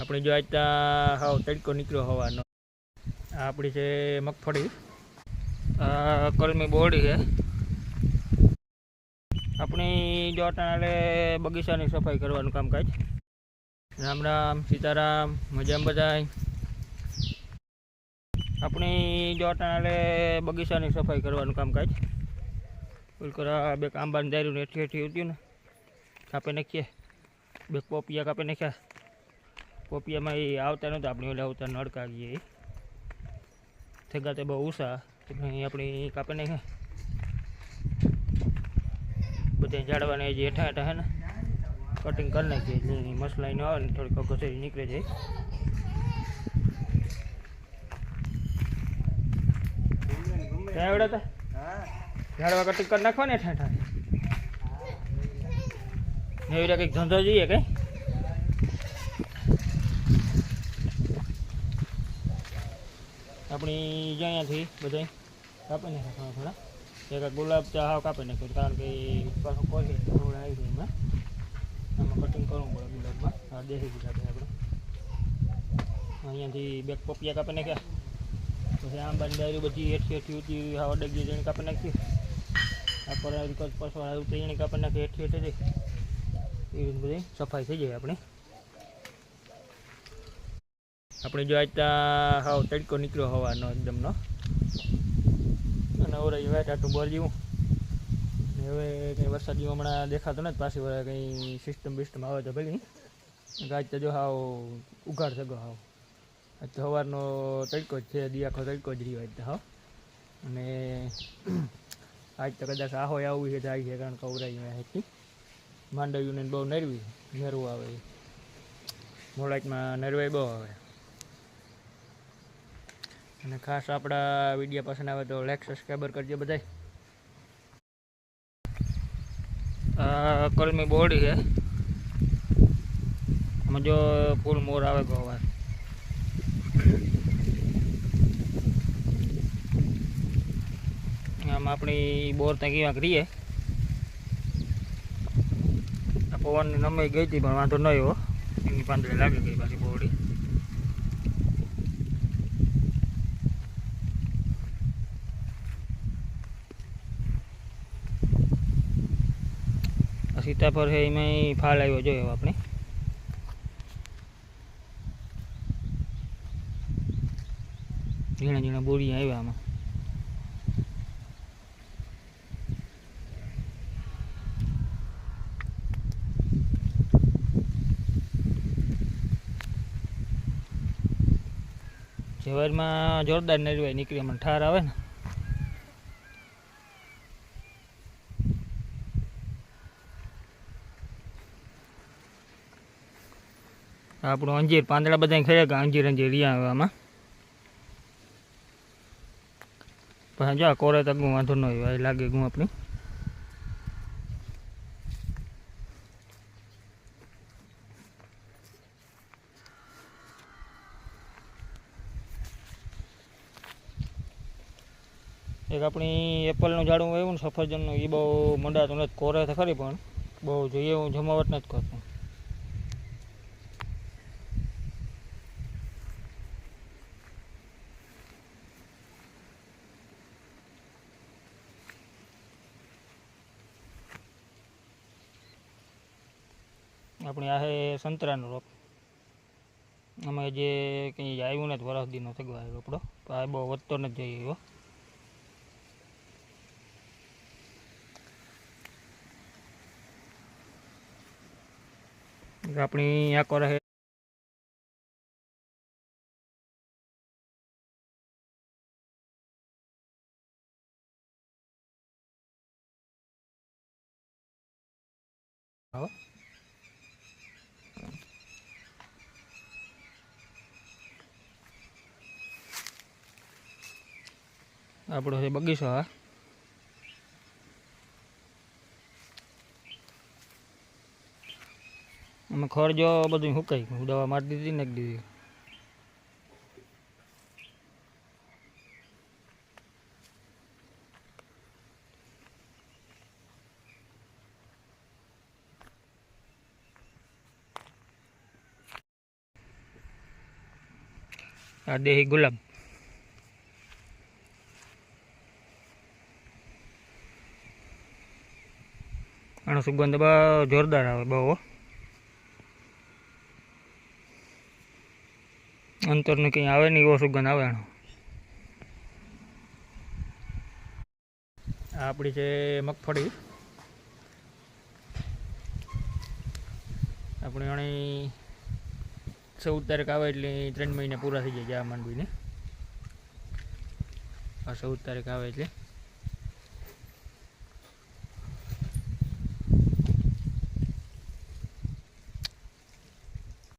આપણે જો આજતા હાવ તડકો નીકળ્યો હવાનો. આ આપણી છે મગફળી. આ કલમી બોરડી છે. આપણી જો બગીચાની સફાઈ કરવાનું કામકાજ. રામ રામ, સીતારામ, મજામ બધાય. આપણી જો બગીચાની સફાઈ કરવાનું કામકાજ. ફૂલ કરા બે કામ બાંધાર્યું ને એઠી એઠી ઉત્યું ને. કાપી નાખીએ. બે પોપિયા કાપી નાખ્યા. પોપિયામાં એ આવતા નહોતા આપણે ઓલા આવતા નડકા ગઈએ તો તે બહુ ઉષા આપણે આપણી કાપી નાખ્યા બધા ઝાડવાને જે હેઠા હેઠા હે ને. કટિંગ કરી નાખીએ એટલે મસલાઈ ન આવે ને થોડીક કચેરી નીકળે જાય. એવડા હતા ઝાડવા કટિંગ કરી નાખવા ને હેઠા? હેઠા એવી કંઈક ધંધો જોઈએ કઈ આપણી અહીંયાથી બધા કાપી નાખ્યા થોડા. થોડા એક ગુલાબ ચા હાવ કાપી નાખ્યો કારણ કે પાછું કોઈ થોડું આવી ગયું એમાં. આમાં કટિંગ કરવું પડે ગુલાબમાં. આ દેશી ગુલાબ આપણે અહીંયાથી બે પપિયા કાપી નાખ્યા. પછી આંબાની ડાયરી બધી હેઠી હેઠી ઉઠી હાવ ડગી જઈને કાપી નાખી આ પર પસવા આવ્યું તો એને કાપી નાખી હેઠી હેઠી જઈ એવી બધી સફાઈ થઈ જાય આપણી. આપણે જો ત્યાં, હાવ તડકો નીકળ્યો હવાનો એકદમનો અને ઓરે વેટ આટલું બોર જેવું. હવે કંઈ વરસાદ જેવું હમણાં દેખાતો નથી પાછી વળે કંઈ સિસ્ટમ બિસ્ટમ આવે તો ભલી આજ તો જો હાવ ઉઘાડ થયો હાવ. તો સવારનો તડકો જ છે દી આખો તડકો જ રહ્યો આજ હાવ અને આજ તો કદાચ આહો આવું છે, જાય છે, કારણ કે ઉરાઈ હતી માંડવ્યું બહુ નરવી, નરવું આવે. મોડાકમાં નરવાઈ બહુ આવે. અને ખાસ આપણા વીડિયો પસંદ આવે તો લાઈક સબસ્ક્રાઈબર કરજો બધાય. આ કલમી બોડી છે. આમાં જો ફૂલ મોર આવે ગોવાર આમ આપણી બોર ત્યાં ક્યાંક રહીએ. પવનની નમાઈ ગઈ હતી પણ વાંધો નહીં હો એની પાંદડે લાગી ગઈ પાછી બોરડી સીતાફળ છે, એમાં ફાળ આવ્યો જોયો આપણે. ઝીણા ઝીણા બોરી આવ્યા આમાં. જવારમાં જોરદાર નરવાઈ નીકળી મને ઠાર આવે ને. આપણું અંજીર, પાંદડા બધા ખરે કે અંજીર અંજીર રહ્યા હવે આમાં પછી જો કોરે તો ગું વાંધો ન હોય લાગે ગું આપણી. એક આપણી એપલનું ઝાડું આવ્યું ને સફરજનનું એ બહુ મંડાતું નથી. કોરે તો ખરી પણ બહુ જોઈએ, હું જમાવટ નથી કરતું. આપણે આ સંતરાનો રોપ. અમે જે કંઈ આવ્યું નથી વરસ દીનો થયો રોપડો આ બહુ વધતો નથી જઈ એવો આપણી આકો રહે. આવો આપણો છે બગીચો આ અમે ખરજો બધું સુકાઈ ગયું. દવા મારી દીધી, નાખી દીધી. આ દેહી સુગંધ બહુ જોરદાર આવે બહુ. અંતરનું કંઈ આવે નહીં એવો સુગંધ આવે એનો. આ આપણી છે મગફળી. આપણે અણી ચૌદ તારીખ આવે એટલે ત્રણ મહિને પૂરા થઈ જાય આ માંડવીને. આ ચૌદ તારીખ આવે એટલે.